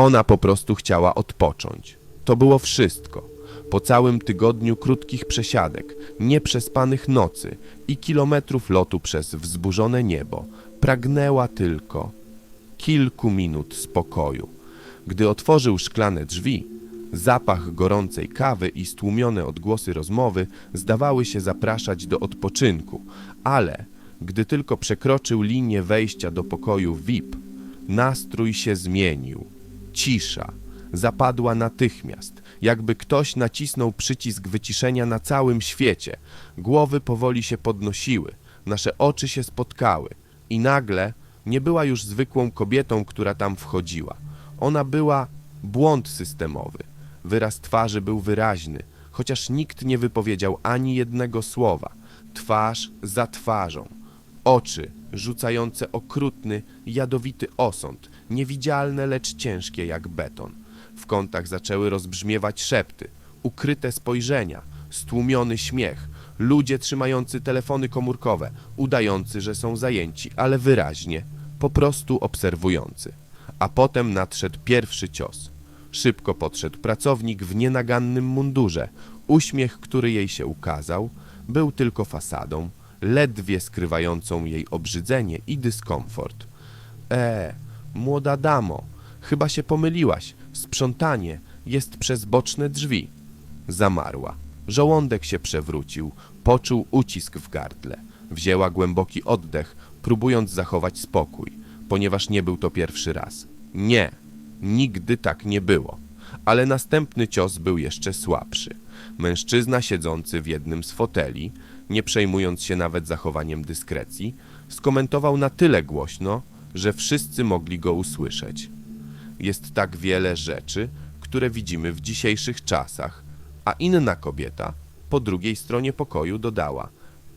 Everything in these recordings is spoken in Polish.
Ona po prostu chciała odpocząć. To było wszystko. Po całym tygodniu krótkich przesiadek, nieprzespanych nocy i kilometrów lotu przez wzburzone niebo, pragnęła tylko kilku minut spokoju. Gdy otworzył szklane drzwi, zapach gorącej kawy i stłumione odgłosy rozmowy zdawały się zapraszać do odpoczynku, ale gdy tylko przekroczył linię wejścia do pokoju VIP, nastrój się zmienił. Cisza zapadła natychmiast, jakby ktoś nacisnął przycisk wyciszenia na całym świecie. Głowy powoli się podnosiły, nasze oczy się spotkały i nagle nie była już zwykłą kobietą, która tam wchodziła. Ona była błąd systemowy. Wyraz twarzy był wyraźny, chociaż nikt nie wypowiedział ani jednego słowa. Twarz za twarzą. Oczy rzucające okrutny, jadowity osąd, niewidzialne, lecz ciężkie jak beton. W kątach zaczęły rozbrzmiewać szepty, ukryte spojrzenia, stłumiony śmiech, ludzie trzymający telefony komórkowe, udający, że są zajęci, ale wyraźnie, po prostu obserwujący. A potem nadszedł pierwszy cios. Szybko podszedł pracownik w nienagannym mundurze. Uśmiech, który jej się ukazał, był tylko fasadą, ledwie skrywającą jej obrzydzenie i dyskomfort. E, młoda damo, chyba się pomyliłaś. Sprzątanie jest przez boczne drzwi. Zamarła. Żołądek się przewrócił, poczuł ucisk w gardle. Wzięła głęboki oddech, próbując zachować spokój, ponieważ nie był to pierwszy raz. Nie, nigdy tak nie było. Ale następny cios był jeszcze słabszy. Mężczyzna siedzący w jednym z foteli, nie przejmując się nawet zachowaniem dyskrecji, skomentował na tyle głośno, że wszyscy mogli go usłyszeć. Jest tak wiele rzeczy, które widzimy w dzisiejszych czasach, a inna kobieta po drugiej stronie pokoju dodała: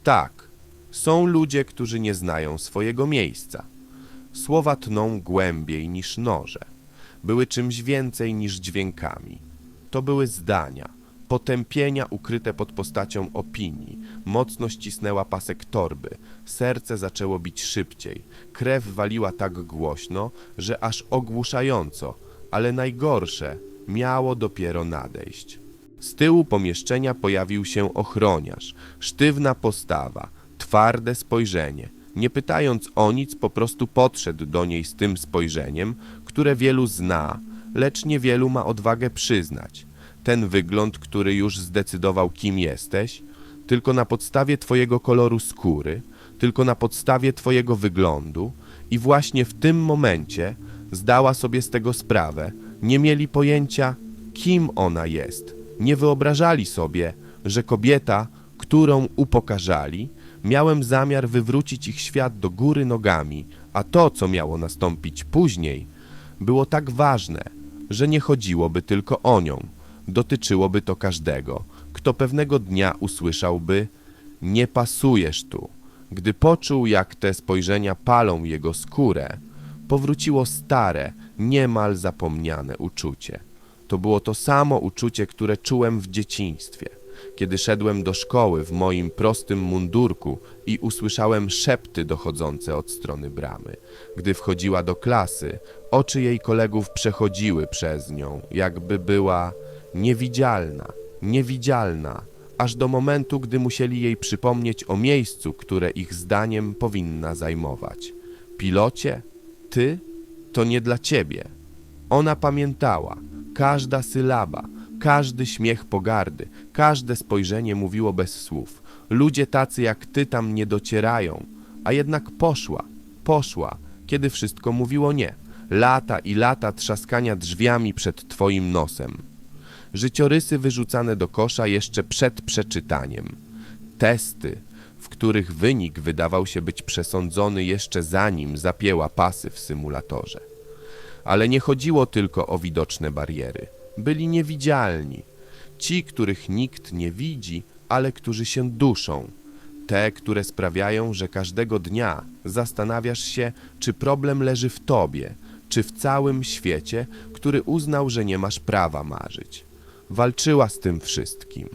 Tak, są ludzie, którzy nie znają swojego miejsca. Słowa tną głębiej niż noże. Były czymś więcej niż dźwiękami. To były zdania, potępienia ukryte pod postacią opinii. Mocno ścisnęła pasek torby, serce zaczęło bić szybciej, krew waliła tak głośno, że aż ogłuszająco, ale najgorsze miało dopiero nadejść. Z tyłu pomieszczenia pojawił się ochroniarz, sztywna postawa, twarde spojrzenie. Nie pytając o nic, po prostu podszedł do niej z tym spojrzeniem, które wielu zna, lecz niewielu ma odwagę przyznać. Ten wygląd, który już zdecydował, kim jesteś, tylko na podstawie twojego koloru skóry, tylko na podstawie twojego wyglądu i właśnie w tym momencie zdała sobie z tego sprawę, nie mieli pojęcia, kim ona jest. Nie wyobrażali sobie, że kobieta, którą upokarzali, miałem zamiar wywrócić ich świat do góry nogami, a to, co miało nastąpić później, było tak ważne, że nie chodziłoby tylko o nią. Dotyczyłoby to każdego, kto pewnego dnia usłyszałby: Nie pasujesz tu. Gdy poczuł, jak te spojrzenia palą jego skórę, powróciło stare, niemal zapomniane uczucie. To było to samo uczucie, które czułem w dzieciństwie, kiedy szedłem do szkoły w moim prostym mundurku i usłyszałem szepty dochodzące od strony bramy. Gdy wchodziła do klasy, oczy jej kolegów przechodziły przez nią, jakby była niewidzialna, niewidzialna, aż do momentu, gdy musieli jej przypomnieć o miejscu, które ich zdaniem powinna zajmować. Pilocie, ty to nie dla ciebie. Ona pamiętała, każda sylaba, każdy śmiech pogardy, każde spojrzenie mówiło bez słów. Ludzie tacy jak ty tam nie docierają, a jednak poszła, poszła, kiedy wszystko mówiło nie. Lata i lata trzaskania drzwiami przed twoim nosem. Życiorysy wyrzucane do kosza jeszcze przed przeczytaniem. Testy, w których wynik wydawał się być przesądzony jeszcze zanim zapięła pasy w symulatorze. Ale nie chodziło tylko o widoczne bariery. Byli niewidzialni. Ci, których nikt nie widzi, ale którzy się duszą. Te, które sprawiają, że każdego dnia zastanawiasz się, czy problem leży w tobie, czy w całym świecie, który uznał, że nie masz prawa marzyć. Walczyła z tym wszystkim.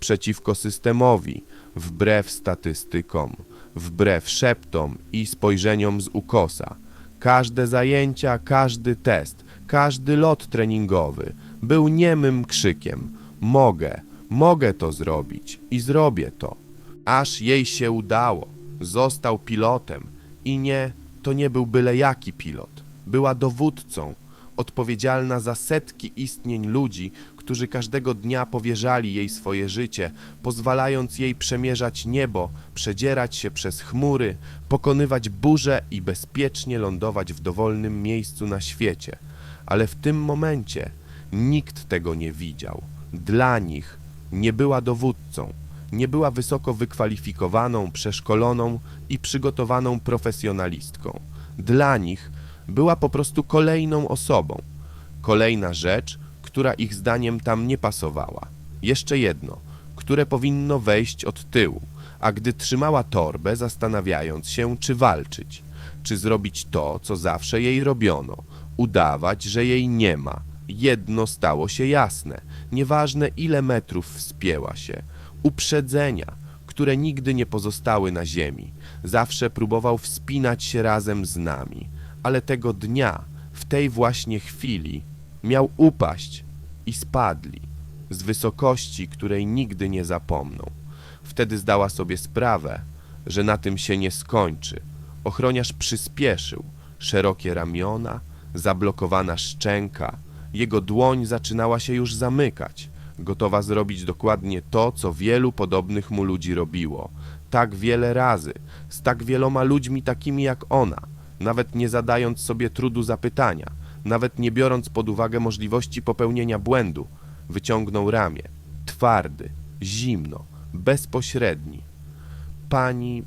Przeciwko systemowi, wbrew statystykom, wbrew szeptom i spojrzeniom z ukosa. Każde zajęcia, każdy test, Każdy lot treningowy był niemym krzykiem: Mogę, mogę to zrobić i zrobię to. Aż jej się udało. Został pilotem i nie, to nie był byle jaki pilot. Była dowódcą, odpowiedzialna za setki istnień ludzi, którzy każdego dnia powierzali jej swoje życie, pozwalając jej przemierzać niebo, przedzierać się przez chmury, pokonywać burze i bezpiecznie lądować w dowolnym miejscu na świecie. Ale w tym momencie nikt tego nie widział. Dla nich nie była dowódcą, nie była wysoko wykwalifikowaną, przeszkoloną i przygotowaną profesjonalistką. Dla nich była po prostu kolejną osobą. Kolejna rzecz, która ich zdaniem tam nie pasowała. Jeszcze jedno, które powinno wejść od tyłu, a gdy trzymała torbę, zastanawiając się, czy walczyć, czy zrobić to, co zawsze jej robiono, udawać, że jej nie ma. Jedno stało się jasne, nieważne ile metrów wspięła się, uprzedzenia, które nigdy nie pozostały na ziemi. Zawsze próbował wspinać się razem z nami, ale tego dnia, w tej właśnie chwili, miał upaść i spadli z wysokości, której nigdy nie zapomną. Wtedy zdała sobie sprawę, że na tym się nie skończy. Ochroniarz przyspieszył, szerokie ramiona, zablokowana szczęka, jego dłoń zaczynała się już zamykać, gotowa zrobić dokładnie to, co wielu podobnych mu ludzi robiło. Tak wiele razy, z tak wieloma ludźmi takimi jak ona, nawet nie zadając sobie trudu zapytania, nawet nie biorąc pod uwagę możliwości popełnienia błędu, wyciągnął ramię. Twardy, zimno, bezpośredni. Pani,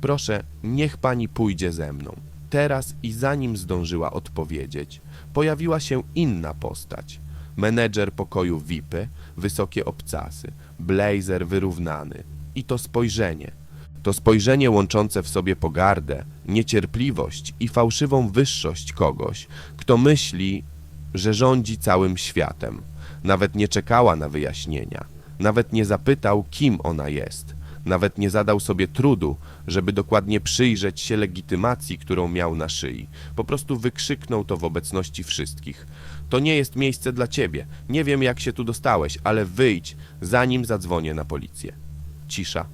proszę, niech pani pójdzie ze mną. Teraz i zanim zdążyła odpowiedzieć, pojawiła się inna postać. Menedżer pokoju VIPy, wysokie obcasy, blazer wyrównany i to spojrzenie. To spojrzenie łączące w sobie pogardę, niecierpliwość i fałszywą wyższość kogoś, kto myśli, że rządzi całym światem. Nawet nie czekała na wyjaśnienia, nawet nie zapytał, kim ona jest, nawet nie zadał sobie trudu, żeby dokładnie przyjrzeć się legitymacji, którą miał na szyi. Po prostu wykrzyknął to w obecności wszystkich. To nie jest miejsce dla ciebie. Nie wiem, jak się tu dostałeś, ale wyjdź, zanim zadzwonię na policję. Cisza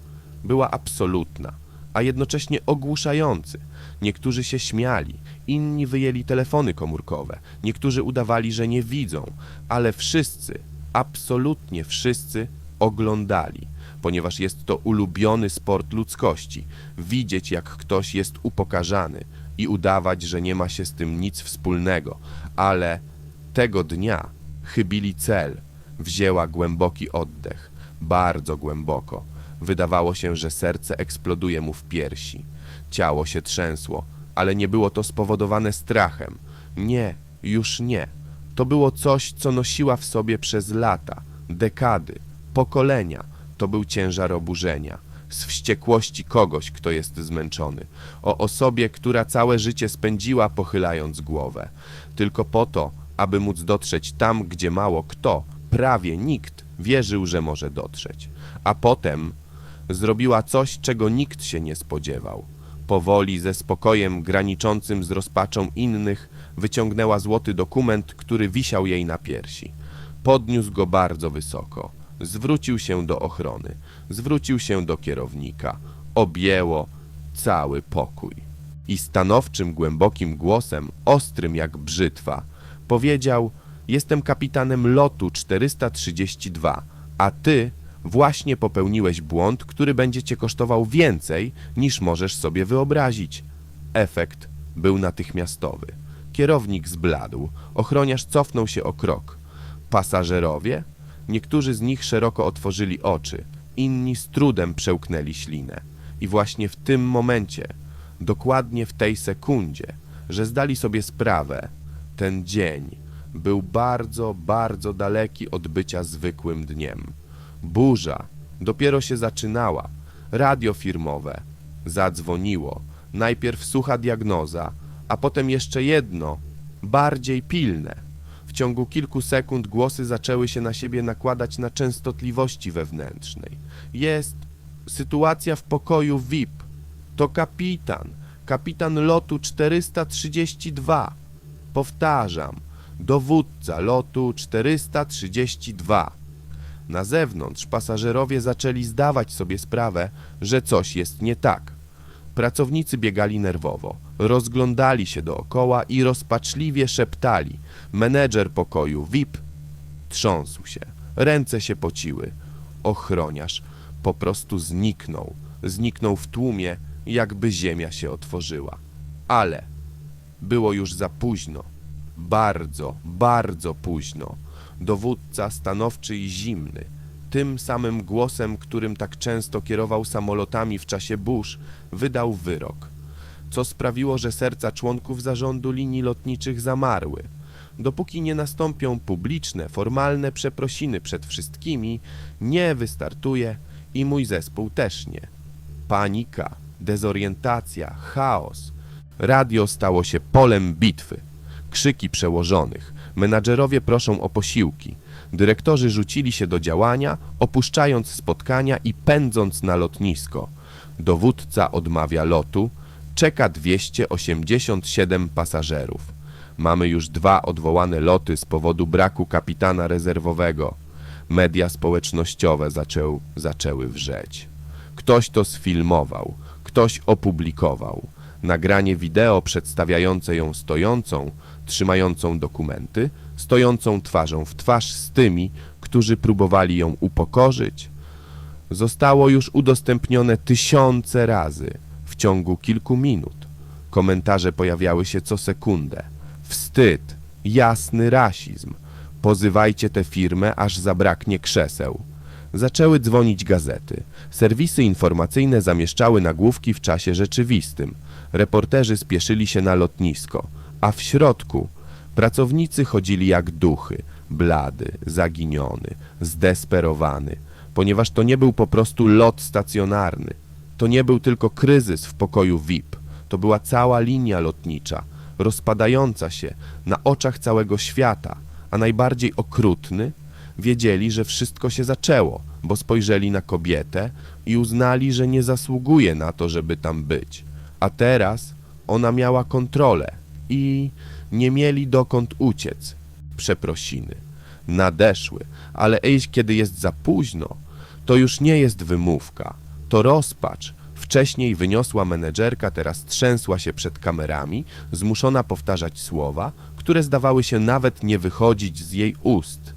była absolutna, a jednocześnie ogłuszający. Niektórzy się śmiali, inni wyjęli telefony komórkowe, niektórzy udawali, że nie widzą, ale wszyscy, absolutnie wszyscy oglądali, ponieważ jest to ulubiony sport ludzkości. Widzieć, jak ktoś jest upokarzany i udawać, że nie ma się z tym nic wspólnego, ale tego dnia chybili cel. Wzięła głęboki oddech, bardzo głęboko. Wydawało się, że serce eksploduje mu w piersi. Ciało się trzęsło, ale nie było to spowodowane strachem. Nie, już nie. To było coś, co nosiła w sobie przez lata, dekady, pokolenia. To był ciężar oburzenia, z wściekłości kogoś, kto jest zmęczony, o osobie, która całe życie spędziła pochylając głowę, tylko po to, aby móc dotrzeć tam, gdzie mało kto, prawie nikt, wierzył, że może dotrzeć. A potem zrobiła coś, czego nikt się nie spodziewał. Powoli, ze spokojem graniczącym z rozpaczą innych, wyciągnęła złoty dokument, który wisiał jej na piersi. Podniósł go bardzo wysoko. Zwrócił się do ochrony, zwrócił się do kierownika. Objęło cały pokój. I stanowczym, głębokim głosem, ostrym jak brzytwa, powiedział: Jestem kapitanem lotu 432, a ty właśnie popełniłeś błąd, który będzie cię kosztował więcej, niż możesz sobie wyobrazić. Efekt był natychmiastowy. Kierownik zbladł, ochroniarz cofnął się o krok. Pasażerowie? Niektórzy z nich szeroko otworzyli oczy, inni z trudem przełknęli ślinę. I właśnie w tym momencie, dokładnie w tej sekundzie, że zdali sobie sprawę, ten dzień był bardzo, bardzo daleki od bycia zwykłym dniem. Burza dopiero się zaczynała. Radio firmowe zadzwoniło. Najpierw sucha diagnoza, a potem jeszcze jedno, bardziej pilne. W ciągu kilku sekund głosy zaczęły się na siebie nakładać na częstotliwości wewnętrznej. Jest sytuacja w pokoju VIP. To kapitan, kapitan lotu 432. Powtarzam, Dowódca lotu 432. Na zewnątrz pasażerowie zaczęli zdawać sobie sprawę, że coś jest nie tak. Pracownicy biegali nerwowo, rozglądali się dookoła i rozpaczliwie szeptali. Menedżer pokoju VIP trząsł się, ręce się pociły. Ochroniarz po prostu zniknął. Zniknął w tłumie, jakby ziemia się otworzyła. Ale było już za późno. Bardzo, bardzo późno. Dowódca stanowczy i zimny, tym samym głosem, którym tak często kierował samolotami w czasie burz, wydał wyrok, co sprawiło, że serca członków zarządu linii lotniczych zamarły. Dopóki nie nastąpią publiczne, formalne przeprosiny przed wszystkimi, nie wystartuje i mój zespół też nie. Panika, dezorientacja, chaos. Radio stało się polem bitwy. Krzyki przełożonych. Menadżerowie proszą o posiłki. Dyrektorzy rzucili się do działania, opuszczając spotkania i pędząc na lotnisko. Dowódca odmawia lotu. Czeka 287 pasażerów. Mamy już dwa odwołane loty z powodu braku kapitana rezerwowego. Media społecznościowe zaczęł, zaczęły wrzeć. Ktoś to sfilmował, ktoś opublikował. Nagranie wideo przedstawiające ją stojącą, trzymającą dokumenty, stojącą twarzą w twarz z tymi, którzy próbowali ją upokorzyć, zostało już udostępnione tysiące razy w ciągu kilku minut. Komentarze pojawiały się co sekundę. Wstyd, jasny rasizm. Pozywajcie tę firmę, aż zabraknie krzeseł. Zaczęły dzwonić gazety. Serwisy informacyjne zamieszczały nagłówki w czasie rzeczywistym. Reporterzy spieszyli się na lotnisko, a w środku pracownicy chodzili jak duchy, blady, zaginiony, zdesperowany, ponieważ to nie był po prostu lot stacjonarny. To nie był tylko kryzys w pokoju VIP. To była cała linia lotnicza, rozpadająca się na oczach całego świata, a najbardziej okrutny wiedzieli, że wszystko się zaczęło, bo spojrzeli na kobietę i uznali, że nie zasługuje na to, żeby tam być. A teraz ona miała kontrolę i nie mieli dokąd uciec. Przeprosiny nadeszły, ale ejś, kiedy jest za późno, to już nie jest wymówka, to rozpacz. Wcześniej wyniosła menedżerka, teraz trzęsła się przed kamerami, zmuszona powtarzać słowa, które zdawały się nawet nie wychodzić z jej ust.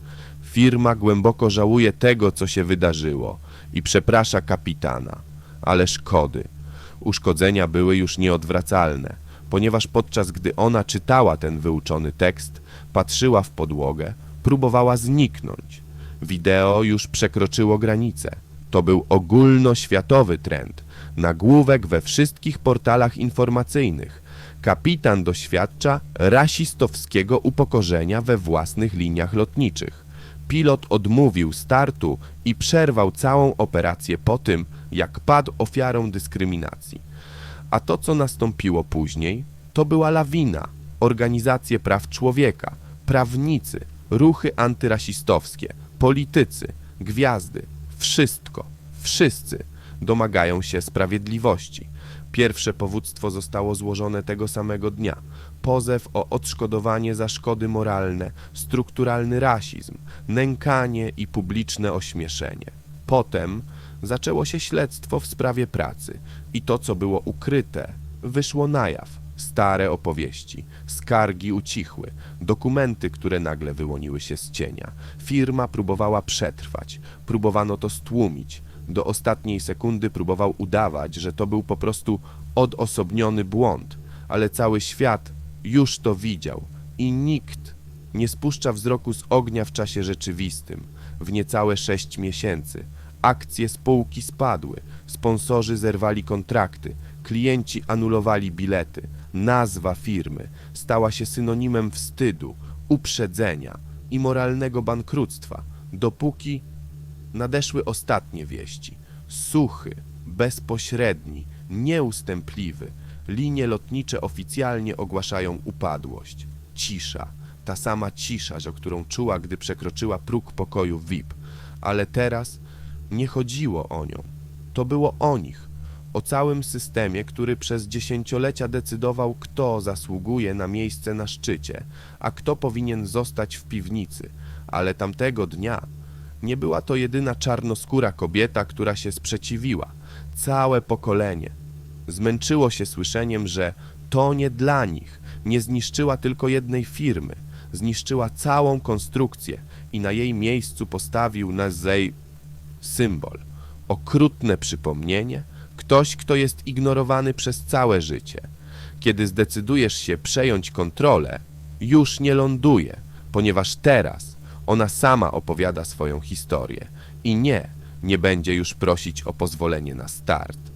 Firma głęboko żałuje tego, co się wydarzyło i przeprasza kapitana, ale szkody. Uszkodzenia były już nieodwracalne, ponieważ podczas gdy ona czytała ten wyuczony tekst, patrzyła w podłogę, próbowała zniknąć. Wideo już przekroczyło granicę. To był ogólnoświatowy trend, nagłówek we wszystkich portalach informacyjnych. Kapitan doświadcza rasistowskiego upokorzenia we własnych liniach lotniczych. Pilot odmówił startu i przerwał całą operację po tym, jak padł ofiarą dyskryminacji. A to, co nastąpiło później, to była lawina. Organizacje praw człowieka, prawnicy, ruchy antyrasistowskie, politycy, gwiazdy, wszystko, wszyscy domagają się sprawiedliwości. Pierwsze powództwo zostało złożone tego samego dnia. Pozew o odszkodowanie za szkody moralne, strukturalny rasizm, nękanie i publiczne ośmieszenie. Potem zaczęło się śledztwo w sprawie pracy i to, co było ukryte, wyszło na jaw. Stare opowieści, skargi ucichły, dokumenty, które nagle wyłoniły się z cienia. Firma próbowała przetrwać, próbowano to stłumić. Do ostatniej sekundy próbował udawać, że to był po prostu odosobniony błąd, ale cały świat już to widział i nikt nie spuszcza wzroku z ognia w czasie rzeczywistym. W niecałe sześć miesięcy akcje spółki spadły, sponsorzy zerwali kontrakty, klienci anulowali bilety, nazwa firmy stała się synonimem wstydu, uprzedzenia i moralnego bankructwa, dopóki nadeszły ostatnie wieści. Suchy, bezpośredni, nieustępliwy. Linie lotnicze oficjalnie ogłaszają upadłość. Cisza, ta sama cisza, którą czuła, gdy przekroczyła próg pokoju VIP. Ale teraz nie chodziło o nią. To było o nich. o całym systemie, który przez dziesięciolecia decydował, kto zasługuje na miejsce na szczycie, a kto powinien zostać w piwnicy. Ale tamtego dnia nie była to jedyna czarnoskóra kobieta, która się sprzeciwiła. Całe pokolenie zmęczyło się słyszeniem, że to nie dla nich. Nie zniszczyła tylko jednej firmy, zniszczyła całą konstrukcję i na jej miejscu postawił Nazej symbol. Okrutne przypomnienie, ktoś, kto jest ignorowany przez całe życie. Kiedy zdecydujesz się przejąć kontrolę, już nie ląduje, ponieważ teraz ona sama opowiada swoją historię i nie, nie będzie już prosić o pozwolenie na start.